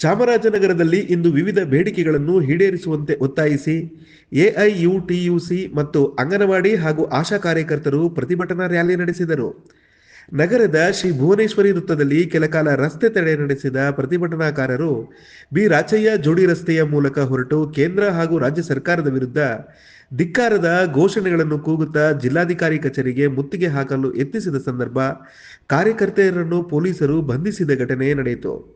ಚಾಮರಾಜನಗರದಲ್ಲಿ ಇಂದು ವಿವಿಧ ಬೇಡಿಕೆಗಳನ್ನು ಈಡೇರಿಸುವಂತೆ ಒತ್ತಾಯಿಸಿ ಎಐಯುಟಿಯುಸಿ ಮತ್ತು ಅಂಗನವಾಡಿ ಹಾಗೂ ಆಶಾ ಕಾರ್ಯಕರ್ತರು ಪ್ರತಿಭಟನಾ ರ್ಯಾಲಿ ನಡೆಸಿದರು. ನಗರದ ಶ್ರೀ ಭುವನೇಶ್ವರಿ ವೃತ್ತದಲ್ಲಿ ಕೆಲಕಾಲ ರಸ್ತೆ ತಡೆ ನಡೆಸಿದ ಪ್ರತಿಭಟನಾಕಾರರು ಬಿ. ರಾಚಯ್ಯ ಜೋಡಿ ರಸ್ತೆಯ ಮೂಲಕ ಹೊರಟು ಕೇಂದ್ರ ಹಾಗೂ ರಾಜ್ಯ ಸರ್ಕಾರದ ವಿರುದ್ಧ ಧಿಕ್ಕಾರದ ಘೋಷಣೆಗಳನ್ನು ಕೂಗುತ್ತಾ ಜಿಲ್ಲಾಧಿಕಾರಿ ಕಚೇರಿಗೆ ಮುತ್ತಿಗೆ ಹಾಕಲು ಯತ್ನಿಸಿದ ಸಂದರ್ಭ ಕಾರ್ಯಕರ್ತೆಯರನ್ನು ಪೊಲೀಸರು ಬಂಧಿಸಿದ ಘಟನೆ ನಡೆಯಿತು.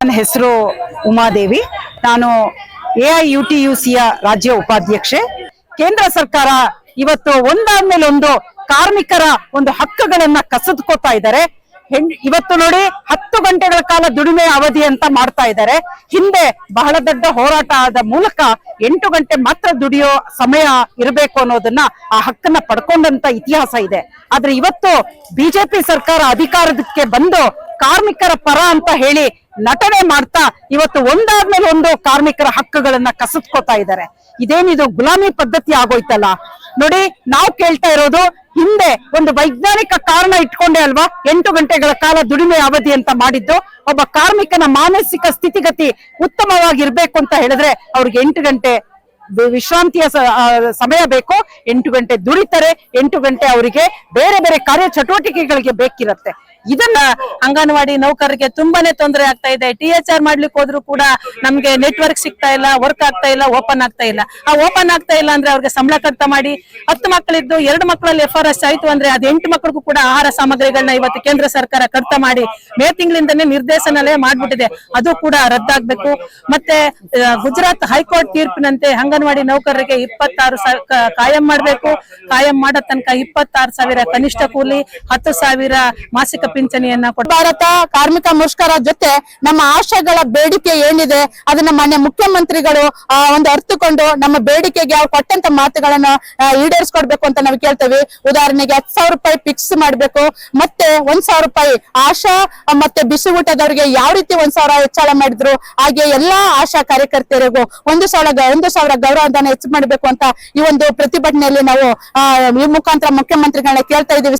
ನನ್ನ ಹೆಸರು ಉಮಾದೇವಿ. ನಾನು ಎ ಐ ಯು ಟಿ ರಾಜ್ಯ ಉಪಾಧ್ಯಕ್ಷೆ. ಕೇಂದ್ರ ಸರ್ಕಾರ ಇವತ್ತು ಒಂದಾದ್ಮೇಲೆ ಒಂದು ಕಾರ್ಮಿಕರ ಒಂದು ಹಕ್ಕುಗಳನ್ನ ಕಸಿದುಕೋತಾ ಇದ್ದಾರೆ. ಇವತ್ತು ನೋಡಿ ಹತ್ತು ಗಂಟೆಗಳ ಕಾಲ ದುಡಿಮೆ ಅವಧಿ ಅಂತ ಮಾಡ್ತಾ ಇದ್ದಾರೆ. ಹಿಂದೆ ಬಹಳ ದೊಡ್ಡ ಹೋರಾಟ ಆದ ಮೂಲಕ ಎಂಟು ಗಂಟೆ ಮಾತ್ರ ದುಡಿಯೋ ಸಮಯ ಇರಬೇಕು ಅನ್ನೋದನ್ನ ಆ ಹಕ್ಕನ್ನ ಪಡ್ಕೊಂಡಂತ ಇತಿಹಾಸ ಇದೆ. ಆದ್ರೆ ಇವತ್ತು ಬಿಜೆಪಿ ಸರ್ಕಾರ ಅಧಿಕಾರಕ್ಕೆ ಬಂದು ಕಾರ್ಮಿಕರ ಪರ ಅಂತ ಹೇಳಿ ನಟನೆ ಮಾಡ್ತಾ ಇವತ್ತು ಒಂದಾದ್ಮೇಲೆ ಒಂದು ಕಾರ್ಮಿಕರ ಹಕ್ಕುಗಳನ್ನ ಕಸಿದ್ಕೋತಾ ಇದ್ದಾರೆ. ಇದೇನಿದು ಗುಲಾಮಿ ಪದ್ಧತಿ ಆಗೋಯ್ತಲ್ಲ? ನೋಡಿ, ನಾವು ಕೇಳ್ತಾ ಇರೋದು, ಹಿಂದೆ ಒಂದು ವೈಜ್ಞಾನಿಕ ಕಾರಣ ಇಟ್ಕೊಂಡೆ ಅಲ್ವಾ? ಎಂಟು ಗಂಟೆಗಳ ಕಾಲ ದುಡಿಮೆ ಅವಧಿ ಅಂತ ಮಾಡಿದ್ದು. ಒಬ್ಬ ಕಾರ್ಮಿಕನ ಮಾನಸಿಕ ಸ್ಥಿತಿಗತಿ ಉತ್ತಮವಾಗಿರ್ಬೇಕು ಅಂತ ಹೇಳಿದ್ರೆ ಅವ್ರಿಗೆ ಎಂಟು ಗಂಟೆ ವಿಶ್ರಾಂತಿಯ ಸಮಯ ಬೇಕು. ಎಂಟು ಗಂಟೆ ದುಡಿತಾರೆ. ಎಂಟು ಗಂಟೆ ಅವರಿಗೆ ಬೇರೆ ಬೇರೆ ಕಾರ್ಯ ಚಟುವಟಿಕೆಗಳಿಗೆ ಬೇಕಿರತ್ತೆ. ಇದನ್ನ ಅಂಗನವಾಡಿ ನೌಕರರಿಗೆ ತುಂಬಾನೇ ತೊಂದರೆ ಆಗ್ತಾ ಇದೆ. ಟಿ ಎಚ್ ಆರ್ ಮಾಡ್ಲಿಕ್ಕೆ ಹೋದ್ರು ಕೂಡ ನಮ್ಗೆ ನೆಟ್ವರ್ಕ್ ಸಿಗ್ತಾ ಇಲ್ಲ ವರ್ಕ್ ಆಗ್ತಾ ಇಲ್ಲ ಓಪನ್ ಆಗ್ತಾ ಇಲ್ಲ. ಆ ಓಪನ್ ಆಗ್ತಾ ಇಲ್ಲ ಅಂದ್ರೆ ಅವ್ರಿಗೆ ಸಂಬಳ ಕಡಿತ ಮಾಡಿ ಹತ್ತು ಮಕ್ಕಳಿದ್ದು ಎರಡು ಮಕ್ಕಳಲ್ಲಿ ಎಫ್ ಆರ್ ಎಸ್ ಆಯ್ತು ಅಂದ್ರೆ ಅದ್ ಎಂಟು ಮಕ್ಕಳಿಗೂ ಕೂಡ ಆಹಾರ ಸಾಮಗ್ರಿಗಳನ್ನ ಇವತ್ತು ಕೇಂದ್ರ ಸರ್ಕಾರ ಕಡಿತ ಮಾಡಿ ಮೇ ತಿಂಗಳಿಂದನೇ ನಿರ್ದೇಶನಾಲಯ ಮಾಡ್ಬಿಟ್ಟಿದೆ. ಅದು ಕೂಡ ರದ್ದಾಗ್ಬೇಕು. ಮತ್ತೆ ಗುಜರಾತ್ ಹೈಕೋರ್ಟ್ ತೀರ್ಪಿನಂತೆ ಅಂಗನವಾಡಿ ನೌಕರರಿಗೆ ಇಪ್ಪತ್ತಾರು ಕಾಯಂ ಮಾಡಬೇಕು. ಕಾಯಂ ಮಾಡೋ ತನಕ ಇಪ್ಪತ್ತಾರು ಸಾವಿರ ಕನಿಷ್ಠ ಕೂಲಿ, ಹತ್ತು ಸಾವಿರ ಮಾಸಿಕ ಪಿಂಚಣಿಯನ್ನ ಭಾರತ ಕಾರ್ಮಿಕ ಮುಷ್ಕರ ಜೊತೆ ನಮ್ಮ ಆಶಯಗಳ ಬೇಡಿಕೆ ಏನಿದೆ, ಅದನ್ನ ಮಾನ್ಯ ಮುಖ್ಯಮಂತ್ರಿಗಳು ಒಂದು ಅರ್ಥಕೊಂಡು ನಮ್ಮ ಬೇಡಿಕೆಗೆ ಅವ್ರು ಕೊಟ್ಟಂತ ಮಾತುಗಳನ್ನ ಈಡೇರ್ಸ್ ಈಡೇರಿಸ್ಕೊಡ್ಬೇಕು ಅಂತ ನಾವು ಕೇಳ್ತೇವೆ. ಉದಾಹರಣೆಗೆ ಹತ್ತು ಸಾವಿರ ರೂಪಾಯಿ ಫಿಕ್ಸ್ ಮಾಡ್ಬೇಕು, ಮತ್ತೆ ಒಂದ್ ಸಾವಿರ ರೂಪಾಯಿ ಆಶಾ, ಮತ್ತೆ ಬಿಸಿ ಊಟದವರಿಗೆ ಯಾವ ರೀತಿ ಒಂದ್ ಸಾವಿರ ಹೆಚ್ಚಳ ಮಾಡಿದ್ರು, ಹಾಗೆ ಎಲ್ಲಾ ಆಶಾ ಕಾರ್ಯಕರ್ತೆಯರಿಗೂ ಒಂದು ಸಾವಿರ ಒಂದು ಸಾವಿರ ಗೌರವಧನ ಹೆಚ್ಚು ಮಾಡ್ಬೇಕು ಅಂತ ಈ ಒಂದು ಪ್ರತಿಭಟನೆಯಲ್ಲಿ ನಾವು ಈ ಮುಖಾಂತರ ಮುಖ್ಯಮಂತ್ರಿಗಳನ್ನ ಕೇಳ್ತಾ ಇದೀವಿ